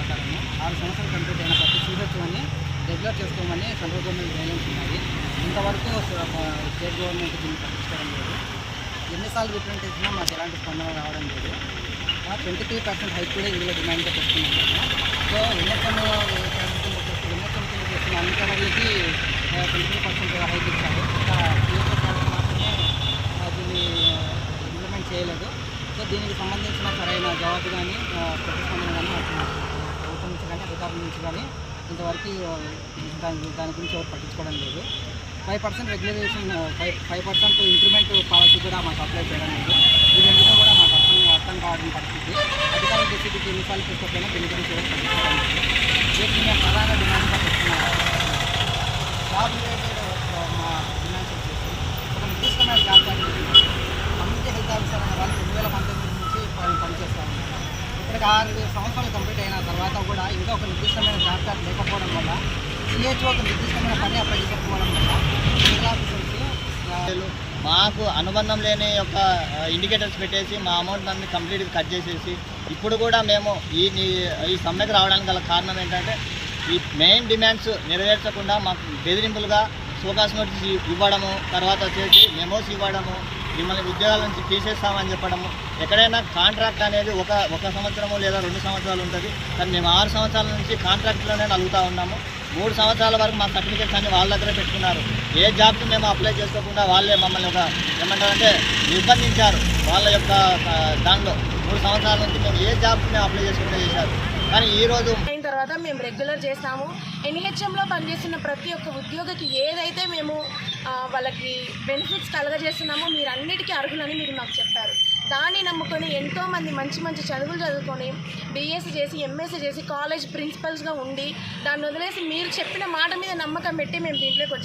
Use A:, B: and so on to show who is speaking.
A: ప్రకారము ఆరు సంవత్సరాలు కంప్లీట్ అయిన ప్రతి సీజర్స్ని రెగ్యులర్ చేసుకోమని సెంట్రల్ గవర్నమెంట్ గైడ్లైన్స్ ఉన్నాయి ఇంతవరకు స్టేట్ గవర్నమెంట్ దీన్ని పట్టించుకోవడం లేదు. ఎన్నిసార్లు రిప్రజెంట్ చేసినా మాకు ఎలాంటి స్పందన రావడం లేదు. ట్వంటీ త్రీ పర్సెంట్ హైక్ కూడా ఇందులో డిమాండ్గా పెట్టుకున్నాము సో ఎన్ఎస్ఎం ఎన్ఎస్ఎం కింద చేసిన అన్ని కలర్లకి ట్వంటీ త్రీ పర్సెంట్ హైక్ ఇచ్చారు మాత్రమే దీన్ని ఇంప్లిమెంట్ చేయలేదు. సో దీనికి సంబంధించిన సరైన జవాబు కానీ ప్రతిస్పందన కానీ వస్తున్నాయి నుంచి నుంచి కానీ ఇంతవరకు దాని దాని గురించి ఎవరు పట్టించుకోవడం లేదు. Five percent regularisation five five percent increment policy కూడా మాకు అప్లై చేయడం లేదు. ఈ రెండుతో కూడా మాకు అర్థం అర్థం కావడం పరిస్థితి. అధికారుల దృష్టికి ఎన్నిసార్లు తీసుకొచ్చినా దీని గురించి ఎవరు పట్టించుకోవడం లేదు. వీటిని మేము ప్రధాన డిమాండ్గా పెట్టుకున్నాము జాబ్ రిలేటెడ్ మా డిమాండ్స్ వచ్చేసి ఒక నిర్దిష్టమైన job category community health officer అనే వాళ్ళు రెండు వేల పంతొమ్మిది నుంచి పని పనిచేస్తూ ఉన్నారు. ఇప్పటికి ఆరు సంవత్సరాలు కంప్లీట్ అయిన తర్వాత కూడా ఇంకా ఒక నిర్దిష్టమైన జాబ్ లేకపోవడం వల్ల సిహెచ్ఓ ఒక నిర్దిష్టమైన పని అప్లై చేయకపోవడం వల్ల
B: మాకు అనుబంధం లేని యొక్క ఇండికేటర్స్ పెట్టేసి మా అమౌంట్ అన్ని కంప్లీట్గా కట్ చేసేసి ఇప్పుడు కూడా మేము ఈ ఈ- ఈ సమ్మెకు రావడానికి గల కారణం ఏంటంటే ఈ మెయిన్ డిమాండ్స్ నెరవేర్చకుండా మాకు బెదిరింపులుగా సోకాస్ నోటీస్ ఇవ్వడము తర్వాత వచ్చేసి మెమోస్ ఇవ్వడము మిమ్మల్ని ఉద్యోగాల నుంచి తీసేస్తామని చెప్పడము. ఎక్కడైనా కాంట్రాక్ట్ అనేది ఒక ఒక సంవత్సరము లేదా రెండు సంవత్సరాలు ఉంటుంది. కానీ మేము ఆరు సంవత్సరాల నుంచి కాంట్రాక్ట్లోనే నలుగుతూ ఉన్నాము. మూడు సంవత్సరాల వరకు మా సర్టిఫికేట్స్ అన్ని వాళ్ళ దగ్గర పెట్టుకున్నారు. ఏ జాబ్కి మేము అప్లై చేసుకోకుండా వాళ్ళే మమ్మల్ని ఒక ఏమంటారంటే నిర్బంధించారు వాళ్ళ యొక్క దానిలో మూడు సంవత్సరాల నుంచి మేము ఏ జాబ్కి మేము అప్లై చేసుకుంటే చేశారు. కానీ ఈరోజు
C: తర్వాత మేము రెగ్యులర్ చేస్తాము. ఎన్హెచ్ఎంలో పనిచేస్తున్న ప్రతి ఒక్క ఉద్యోగికి ఏదైతే మేము వాళ్ళకి బెనిఫిట్స్ కలగజేస్తున్నామో మీరు అన్నిటికీ అర్హులని మీరు మాకు చెప్పారు. దాన్ని నమ్ముకొని ఎంతోమంది మంచి మంచి చదువులు చదువుకొని బీఎస్సీ చేసి ఎంఎస్సీ చేసి కాలేజ్ ప్రిన్సిపల్స్గా ఉండి దాన్ని వదిలేసి మీరు చెప్పిన మాట మీద నమ్మకం పెట్టి మేము దీంట్లోకి వచ్చాము